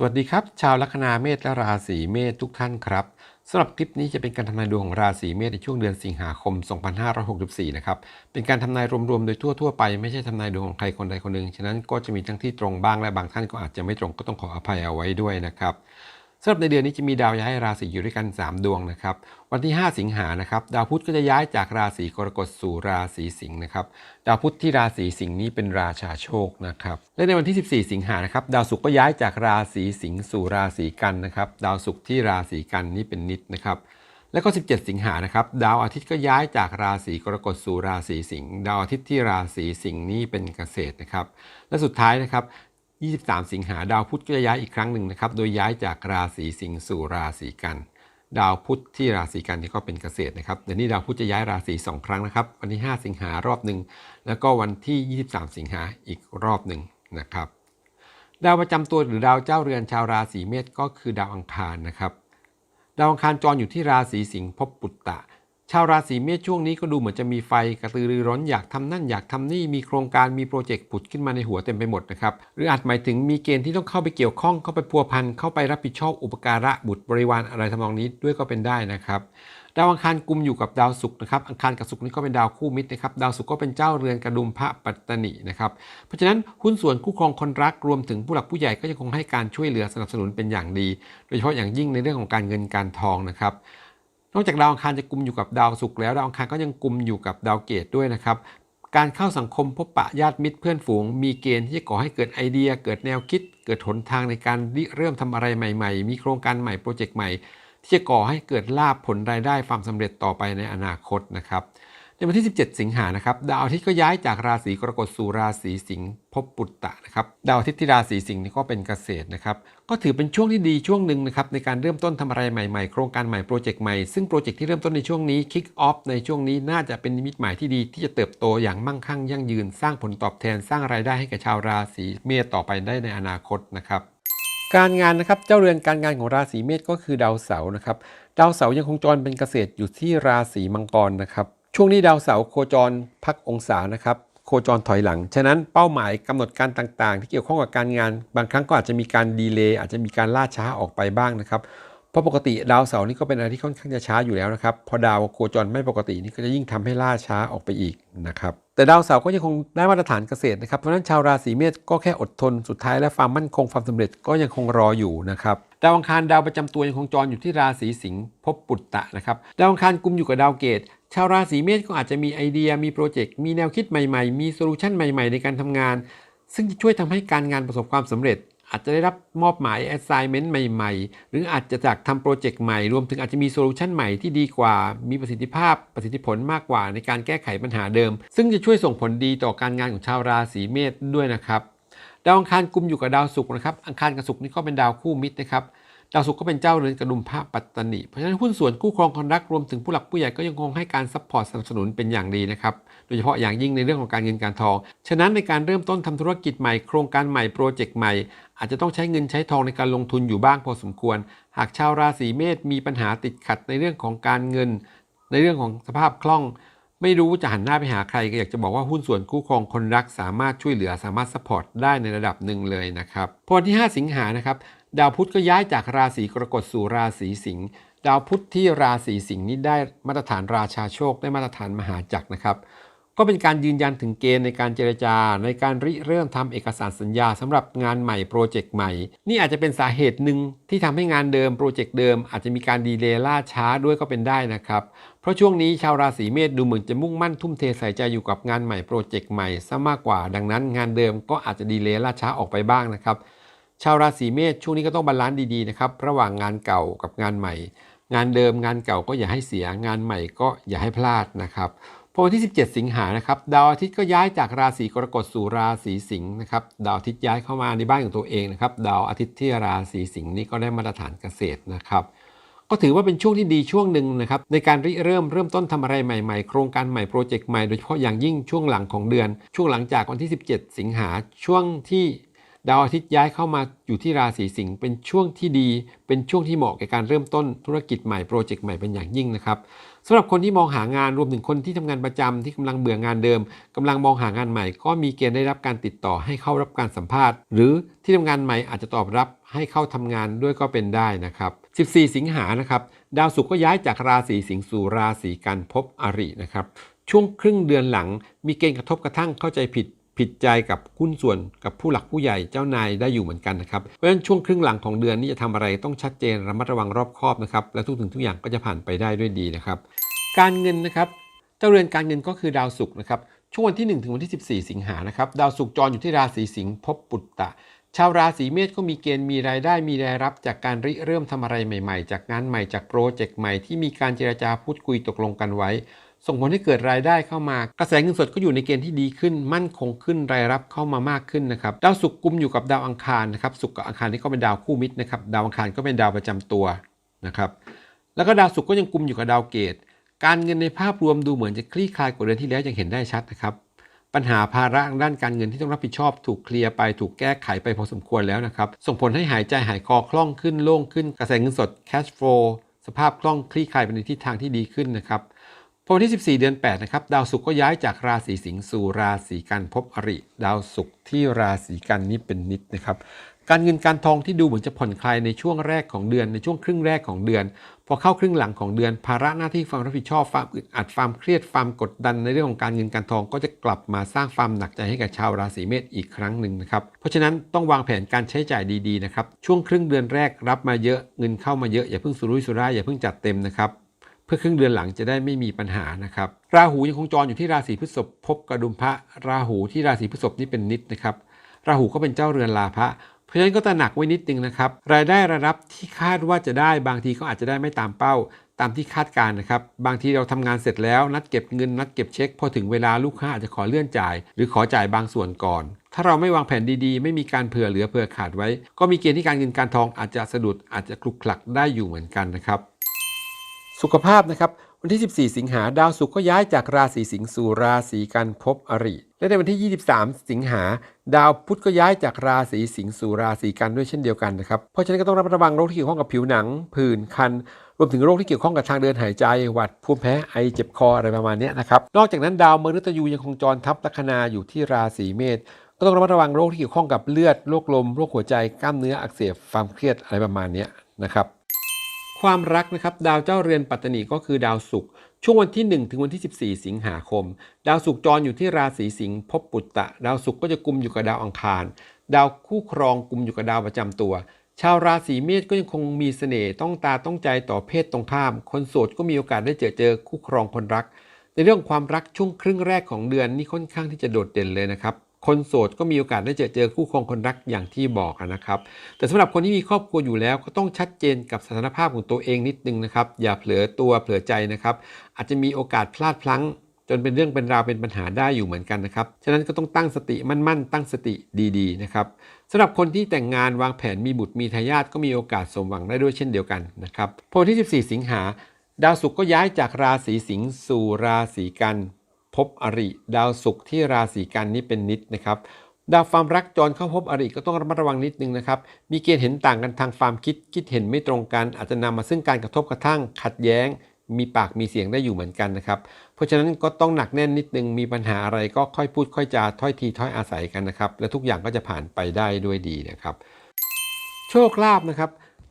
สวัสดีครับ ชาวลัคนาเมษและราศีเมษทุกท่านครับสำหรับคลิปนี้จะเป็นการทำนายดวงของราศีเมษในช่วงเดือนสิงหาคม 2564 นะครับ เป็นการทำนายรวมๆ โดยทั่วๆ ไปไม่ใช่ทำนายดวงของใครคนใดคนหนึ่ง ฉะนั้นก็จะมีทั้งที่ตรงบ้างและบางท่านก็อาจจะไม่ตรงก็ต้องขออภัยเอาไว้ด้วยนะครับ สำหรับในเดือนนี้จะมีดาวย้ายราศีอยู่ด้วยกัน 3 ดวงนะครับ วันที่ 5 สิงหานะครับ ดาวพุธก็จะย้ายจากราศีกรกฎสู่ราศีสิงห์นะครับ ดาวพุธที่ราศีสิงห์นี้เป็นราชาโชคนะครับ และในวันที่ 14 สิงหานะครับ ดาวศุกร์ก็ย้ายจากราศีสิงห์สู่ราศีกันนะครับ ดาวศุกร์ที่ราศีกันนี้เป็นนิดนะครับแล้วก็ 17 สิงหานะครับ ดาวอาทิตย์ก็ย้ายจากราศีกรกฎสู่ราศีสิงห์ ดาวอาทิตย์ที่ราศีสิงห์นี้เป็นเกษตรนะครับ และสุดท้ายนะครับ 23 สิงหาดาวพุธก็จะย้ายอีกครั้งหนึ่งนะครับ โดยย้ายจากราศีสิงห์สู่ราศีกัน ดาวพุธที่ราศีกันนี่ก็เป็นเกษตรนะครับเดี๋ยวนี้ดาวพุธจะย้ายราศี2ครั้งนะครับ วันที่ 5 สิงหารอบหนึ่งแล้วก็วันที่ 23 สิงหาอีกรอบหนึ่งนะครับ ดาวประจำตัวหรือดาวเจ้าเรือนชาวราศีเมษก็คือดาวอังคารนะครับ ดาวอังคารจรอยู่ที่ราศีสิงห์ภพปุตตะ ชาวราศีเมษช่วงนี้ก็ดูเหมือนจะมีไฟกระตือรือร้นอยากทำนั่นอยากทำนี่มีโครงการมีโปรเจกต์ผุดขึ้นมาในหัวเต็มไปหมดนะครับหรืออาจหมายถึงมีเกณฑ์ที่ต้องเข้าไปเกี่ยวข้องเข้าไปพัวพันเข้าไปรับผิดชอบอุปการะบุตรบริวารอะไรทำนองนี้ด้วยก็เป็นได้นะครับดาวอังคารกุมอยู่กับดาวศุกร์นะครับอังคารกับศุกร์นี่ก็เป็นดาวคู่มิตรนะครับดาวศุกร์ก็เป็นเจ้าเรือนกระดุมพระปัตตนินะครับเพราะฉะนั้นหุ้นส่วนคู่ครองคนรักรวมถึงผู้หลักผู้ใหญ่ก็ยังคงให้การช่วยเหลือสนับสนุนเป็นอย่างดี โดยเฉพาะอย่างยิ่งในเรื่องของการเงินการทองนะครับ นอกจากดาวอังคารจะกุมอยู่กับดาวศุกร์แล้วดาวอังคารก็ยังกุมอยู่กับดาวเกตด้วยนะครับการเข้าสังคมพบปะญาติมิตรเพื่อนฝูง มีเกณฑ์ที่จะก่อให้เกิดไอเดีย เกิดแนวคิด เกิดหนทางในการริเริ่มทำอะไรใหม่ๆ มีโครงการใหม่โปรเจกต์ใหม่ ที่จะก่อให้เกิดลาภผลรายได้ความสำเร็จต่อไปในอนาคตนะครับ ในวันที่ 17 สิงหานะครับดาวอาทิตย์ก็ย้ายจากราศีกรกฎสู่ราศีสิงห์ภพปุตตะนะครับดาวอาทิตย์ที่ราศีสิงห์นี่ก็เป็นเกษตรนะครับก็ถือเป็นช่วงที่ดีช่วงหนึ่งนะครับในการเริ่มต้นทำอะไรใหม่ๆ โครงการใหม่โปรเจกต์ใหม่ซึ่งโปรเจกต์ที่เริ่มต้นในช่วงนี้คิกออฟในช่วงนี้น่าจะเป็นนิมิตหมายที่ดีที่จะเติบโตอย่างมั่งคั่งยั่งยืน สร้างผลตอบแทนสร้างรายได้ให้กับชาวราศีเมษต่อไปได้ในอนาคตนะครับการงานนะครับเจ้าเรือนการงานของราศีเมษก็คือดาวเสาร์นะครับดาวเสาร์ยังคงจรเป็นเกษตรอยู่ที่ราศีมังกรนะครับ ช่วงนี้ดาวเสาร์โคจรพักองศานะครับโคจรถอยหลัง ฉะนั้นเป้าหมายกำหนดการต่างๆ ที่เกี่ยวข้องกับการงาน บางครั้งก็อาจจะมีการดีเลย์อาจจะมีการล่าช้าออกไปบ้างนะครับ เพราะปกติดาวเสาร์นี่ก็เป็นอะไรที่ค่อนข้างจะช้าอยู่แล้วนะครับ พอดาวโคจรไม่ปกตินี่ก็จะยิ่งทำให้ล่าช้าออกไปอีกนะครับ แต่ดาวเสาร์ก็ยังคงได้มาตรฐานเกษตรนะครับ เพราะนั้นชาวราศีเมษก็แค่อดทน สุดท้ายและความมั่นคงความสำเร็จก็ยังคงรออยู่นะครับดาวอังคารดาวประจำตัวยังคงจรอยู่ที่ราศีสิงห์ภพปุตตะนะครับ ดาวอังคารกุมอยู่กับดาวเกต ชาวราศีเมษก็อาจจะมีไอเดีย มีโปรเจกต์ มีแนวคิดใหม่ๆ มีโซลูชันใหม่ๆ ในการทำงาน ซึ่งจะช่วยทำให้การงานประสบความสำเร็จ อาจจะได้รับมอบหมาย assignment ใหม่ๆ หรืออาจจะจากทำโปรเจกต์ใหม่ รวมถึงอาจจะมีโซลูชันใหม่ที่ดีกว่า มีประสิทธิภาพ ประสิทธิผลมากกว่าในการแก้ไขปัญหาเดิม ซึ่งจะช่วยส่งผลดีต่อการงานของชาวราศีเมษด้วยนะครับ ดาวอังคารกุมอยู่กับดาวศุกร์นะครับ อังคารกับศุกร์นี่ก็เป็นดาวคู่มิตรนะครับ ดาวศุกร์ก็เป็นเจ้าเรือนกระดุมพระปัตตานิเพราะฉะนั้นหุ้นส่วนคู่ครองคนรักรวมถึงผู้หลักผู้ใหญ่ก็ยังคงให้การซัพพอร์ตสนับสนุนเป็นอย่างดีนะครับโดยเฉพาะอย่างยิ่งในเรื่องของการเงินการทอง ฉะนั้นในการเริ่มต้นทำธุรกิจใหม่โครงการใหม่โปรเจกต์ใหม่ อาจจะต้องใช้เงินใช้ทองในการลงทุนอยู่บ้างพอสมควร หากชาวราศีเมษมีปัญหาติดขัดในเรื่องของการเงิน ในเรื่องของสภาพคล่องไม่รู้จะหันหน้าไปหาใครก็อยากจะบอกว่าหุ้นส่วนคู่ครองคนรักสามารถช่วยเหลือสามารถซัพพอร์ตได้ในระดับหนึ่งเลยนะครับพอที่ 5 สิงหานะครับ ดาวพุธก็ย้ายจากราศีกรกฎสู่ราศีสิงห์ดาวพุธที่ราศีสิงห์นี้ได้มาตรฐานราชาโชคได้มาตรฐานมหาจักรนะครับ ก็เป็นการยืนยันถึงเกณฑ์ในการเจรจา ในการริเริ่มทำเอกสารสัญญาสำหรับงานใหม่โปรเจกต์ใหม่ นี่อาจจะเป็นสาเหตุหนึ่งที่ทำให้งานเดิมโปรเจกต์เดิม อาจจะมีการดีเลย์ล่าช้าด้วยก็เป็นได้นะครับ เพราะช่วงนี้ชาวราศีเมษดูเหมือนจะมุ่งมั่นทุ่มเทใส่ใจอยู่กับงานใหม่โปรเจกต์ใหม่ซะมากกว่า ดังนั้นงานเดิมก็อาจจะดีเลย์ล่าช้าออกไปบ้างนะครับ ชาวราศีเมษช่วงนี้ก็ต้องบาลานซ์ดีๆนะครับระหว่างงานเก่ากับงานใหม่ งานเดิมงานเก่าก็อย่าให้เสียงานใหม่ก็อย่าให้พลาดนะครับพอวันที่ 17 สิงหานะครับดาวอาทิตย์ก็ย้ายจากราศีกรกฎสู่ราศีสิงห์นะครับดาวอาทิตย์ย้ายเข้ามาในบ้านของตัวเองนะครับดาวอาทิตย์ที่ราศีสิงห์นี่ก็ได้มาตรฐานเกษตรนะครับก็ถือว่าเป็นช่วงที่ดีช่วงหนึ่งนะครับในการริเริ่มเริ่มต้นทำอะไรใหม่ๆ โครงการใหม่โปรเจกต์ใหม่โดยเฉพาะอย่างยิ่งช่วงหลังของเดือน ช่วงหลังจากวันที่ 17 สิงหาช่วงที่ ดาวอาทิตย์ย้ายเข้ามาอยู่ที่ราศีสิงห์เป็นช่วงที่ดี เป็นช่วงที่เหมาะแก่การเริ่มต้นธุรกิจใหม่โปรเจกต์ใหม่เป็นอย่างยิ่งนะครับสำหรับคนที่มองหางานรวมถึงคนที่ทำงานประจำที่กำลังเบื่องานเดิมกำลังมองหางานใหม่ ก็มีเกณฑ์ได้รับการติดต่อให้เข้ารับการสัมภาษณ์ หรือที่ทำงานใหม่อาจจะตอบรับให้เข้าทำงานด้วยก็เป็นได้นะครับ 14 สิงหานะครับดาวศุกร์ก็ย้ายจากราศีสิงห์สู่ราศีกันภพอรินะครับช่วงครึ่งเดือนหลังมีเกณฑ์กระทบกระทั่งเข้าใจผิด ผิดใจกับหุ้นส่วนกับผู้หลักผู้ใหญ่เจ้านายได้อยู่เหมือนกันนะครับ เพราะฉะนั้นช่วงครึ่งหลังของเดือนนี้จะทำอะไรต้องชัดเจนระมัดระวังรอบคอบนะครับและทุกถึงทุกอย่างก็จะผ่านไปได้ด้วยดีนะครับการเงินนะครับเจ้าเรือนการเงินก็คือดาวศุกร์นะครับช่วงวันที่ 1 ถึงวันที่ 14 สิงหานะครับดาวศุกร์จรอยู่ที่ราศีสิงห์ภพปุตตะชาวราศีเมษก็มีเกณฑ์มีรายได้มีรายรับจากการริเริ่มทำอะไรใหม่ ๆ จากงานใหม่จากโปรเจกต์ใหม่ที่มีการเจรจาพูดคุยตกลงกันไว้ ส่งผลให้เกิดรายได้เข้ามา กระแสเงินสดก็อยู่ในเกณฑ์ที่ดีขึ้น มั่นคงขึ้นรายรับเข้ามามากขึ้นนะครับดาวศุกร์กุมอยู่กับดาวอังคารนะครับศุกร์กับอังคารนี่ก็เป็นดาวคู่มิตรนะครับดาวอังคารก็เป็นดาวประจำตัวนะครับแล้วก็ดาวศุกร์ก็ยังกุมอยู่กับดาวเกตการเงินในภาพรวมดูเหมือนจะคลี่คลายกว่าเดือนที่แล้วยังเห็นได้ชัดนะครับปัญหาภาระด้านการเงินที่ต้องรับผิดชอบถูกเคลียร์ไปถูกแก้ไขไปพอสมควรแล้วนะครับส่งผลให้หายใจหายคอคล่องขึ้นโล่งขึ้นกระแสเงินสด cash flow สภาพคล่องคลี่คลายไปในทิศทางที่ดีขึ้นนะครับ พอวันที่ 14 เดือน 8 นะครับ ดาวศุกร์ก็ย้ายจากราศีสิงห์สู่ราศีกันภพอริ ดาวศุกร์ที่ราศีกันนี้เป็นนิดนะครับ การเงินการทองที่ดูเหมือนจะผ่อนคลายในช่วงแรกของเดือนในช่วงครึ่งแรกของเดือน พอเข้าครึ่งหลังของเดือน ภาระหน้าที่ความรับผิดชอบความอึดอัดความเครียดความกดดันในเรื่องของการเงินการทองก็จะกลับมาสร้างความหนักใจให้กับชาวราศีเมษอีกครั้งหนึ่งนะครับ เพราะฉะนั้นต้องวางแผนการใช้จ่ายดีๆนะครับ ช่วงครึ่งเดือนแรกรับมาเยอะเงินเข้ามาเยอะอย่าเพิ่งสุรุ่ยสุร่ายอย่าเพิ่งจัดเต็มนะครับ เพื่อครึ่งเดือนหลังจะได้ไม่มีปัญหานะครับ ราหูยังคงจรอยู่ที่ราศีพฤษภพบกระดุมพระ ราหูที่ราศีพฤษภนี่เป็นนิดนะครับ ราหูก็เป็นเจ้าเรือนลาภะเพราะฉะนั้นก็ตระหนักไว้นิดนึงนะครับ รายได้รายรับที่คาดว่าจะได้บางทีก็อาจจะได้ไม่ตามเป้า ตามที่คาดการนะครับ บางทีเราทำงานเสร็จแล้วนัดเก็บเงินนัดเก็บเช็ค พอถึงเวลาลูกค้าอาจจะขอเลื่อนจ่าย หรือขอจ่ายบางส่วนก่อน ถ้าเราไม่วางแผนดีๆ ไม่มีการเผื่อเหลือเผื่อขาดไว้ ก็มีเกณฑ์ที่การเงินการทองอาจจะสะดุดอาจจะคลุกคลักได้อยู่เหมือนกันนะครับ สุขภาพนะครับ วันที่ 14 สิงหาดาวศุกร์ก็ย้ายจากราศีสิงห์สู่ราศีกันภพอริ และในวันที่ 23 สิงหา ดาวพุธก็ย้ายจากราศีสิงห์สู่ราศีกันด้วยเช่นเดียวกันนะครับ เพราะฉะนั้นก็ต้องระมัดระวังโรคที่เกี่ยวข้องกับผิวหนัง ผื่นคัน รวมถึงโรคที่เกี่ยวข้องกับทางเดินหายใจ หวัดภูมิแพ้ไอเจ็บคออะไรประมาณนี้นะครับ นอกจากนั้นดาวมฤตยูยังคงจรทับลัคนาอยู่ที่ราศีเมษก็ต้องระมัดระวังโรคที่เกี่ยวข้องกับเลือด โรคลม โรคหัวใจ กล้ามเนื้ออักเสบ ความเครียดอะไรประมาณนี้นะครับ ความรักนะครับดาวเจ้าเรือนปัตตนีก็คือดาวศุกร์ช่วงวันที่ 1 ถึงวันที่ 14 สิงหาคม ดาวศุกร์จรอยู่ที่ราศีสิงห์ภพปุตตะ ดาวศุกร์ก็จะกุมอยู่กับดาวอังคาร ดาวคู่ครองกุมอยู่กับดาวประจำตัว ชาวราศีเมษก็ยังคงมีเสน่ห์ต้องตาต้องใจต่อเพศตรงข้าม คนโสดก็มีโอกาสได้เจอเจอคู่ครองคนรัก ในเรื่องความรักช่วงครึ่งแรกของเดือนนี่ค่อนข้างที่จะโดดเด่นเลยนะครับ คนโสดก็มีโอกาสได้เจอเจอคู่ครองคนรักอย่างที่บอกนะครับ แต่สำหรับคนที่มีครอบครัวอยู่แล้วก็ต้องชัดเจนกับสถานภาพของตัวเองนิดนึงนะครับ อย่าเผลอตัวเผลอใจนะครับ อาจจะมีโอกาสพลาดพลั้ง จนเป็นเรื่องเป็นราวเป็นปัญหาได้อยู่เหมือนกันนะครับ ฉะนั้นก็ต้องตั้งสติมั่นๆ ตั้งสติดีๆนะครับสำหรับคนที่แต่งงานวางแผนมีบุตรมีทายาทก็มีโอกาสสมหวังได้ด้วยเช่นเดียวกันนะครับพอวันที่ 14 สิงหาดาวศุกร์ก็ย้ายจากราศีสิงห์สู่ราศีกัน พบอริ ดาวศุกร์ที่ราศีกันนี่เป็นนิดนะครับดาวความรักจรเข้าพบอริก็ต้องระมัดระวังนิดนึงนะครับ มีเกณฑ์เห็นต่างกันทางความคิด คิดเห็นไม่ตรงกัน อาจจะนำมาซึ่งการกระทบกระทั่ง ขัดแย้ง มีปากมีเสียงได้อยู่เหมือนกันนะครับ เพราะฉะนั้นก็ต้องหนักแน่นนิดนึง มีปัญหาอะไรก็ค่อยพูดค่อยจาถ้อยทีถ้อยอาศัยกันนะครับ และทุกอย่างก็จะผ่านไปได้ด้วยดีนะครับ โชคลาภนะครับ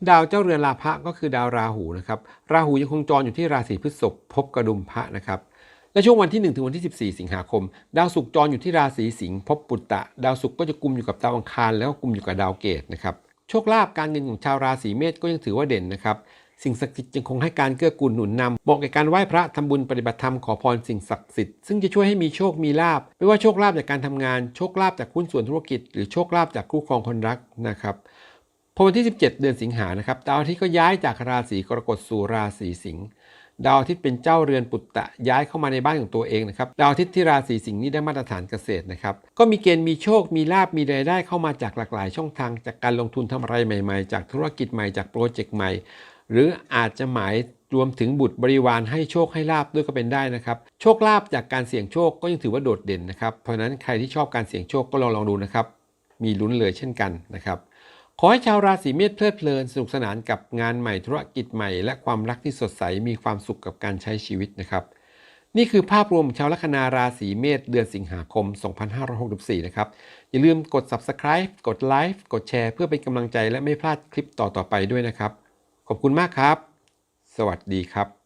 ดาวเจ้าเรือนลาภะก็คือดาวราหูนะครับ ราหูยังคงจรอยู่ที่ราศีพฤษภพบกระดุมพระนะครับ และช่วงวันที่ 1 ถึงวันที่ 14 สิงหาคม ดาวศุกร์จรอยู่ที่ราศีสิงห์พบปุตตะ ดาวศุกร์ก็จะกุมอยู่กับดาวอังคารแล้วก็กุมอยู่กับดาวเกตนะครับโชคลาภการเงินของชาวราศีเมษก็ยังถือว่าเด่นนะครับสิ่งศักดิ์สิทธิ์ยังคงให้การเกื้อกูลหนุนนำเหมาะแก่การไหว้พระทำบุญปฏิบัติธรรมขอพรสิ่งศักดิ์สิทธิ์ซึ่งจะช่วยให้มีโชคมีลาบไม่ว่าโชคลาภจากการทำงานโชคลาภจากหุ้นส่วนธุรกิจ หรือโชคลาภจากคู่ครองคนรักนะครับพอวันที่ 17 เดือนสิงหานะครับดาวอาทิตย์ก็ย้ายจากราศีกรกฎสู่ราศีสิงห์ ดาวอาทิตย์เป็นเจ้าเรือนปุตตะย้ายเข้ามาในบ้านของตัวเองนะครับดาวอาทิตย์ที่ราศีสิงห์นี่ได้มาตรฐานเกษตรนะครับก็มีเกณฑ์มีโชคมีลาบมีรายได้เข้ามาจากหลากหลายช่องทาง จากการลงทุนทำอะไรใหม่ ๆ จากธุรกิจใหม่จากโปรเจกต์ใหม่ หรืออาจจะหมายรวมถึงบุตรบริวารให้โชคให้ลาบด้วยก็เป็นได้นะครับโชคลาบจากการเสี่ยงโชคก็ยังถือว่าโดดเด่นนะครับเพราะฉะนั้นใครที่ชอบการเสี่ยงโชคก็ลองลองดูนะครับมีลุ้นเลยเช่นกันนะครับ ขอให้ชาวราศีเมษเพลิดเพลินสนุกสนานกับงานใหม่ธุรกิจใหม่ และความรักที่สดใสมีความสุขกับการใช้ชีวิตนะครับ นี่คือภาพรวมชาวลัคนาราศีเมษเดือนสิงหาคม 2564 นะครับ อย่าลืมกด subscribe กดไลค์กดแชร์เพื่อเป็นกำลังใจและไม่พลาดคลิปต่อๆไปด้วยนะครับ ขอบคุณมากครับ สวัสดีครับ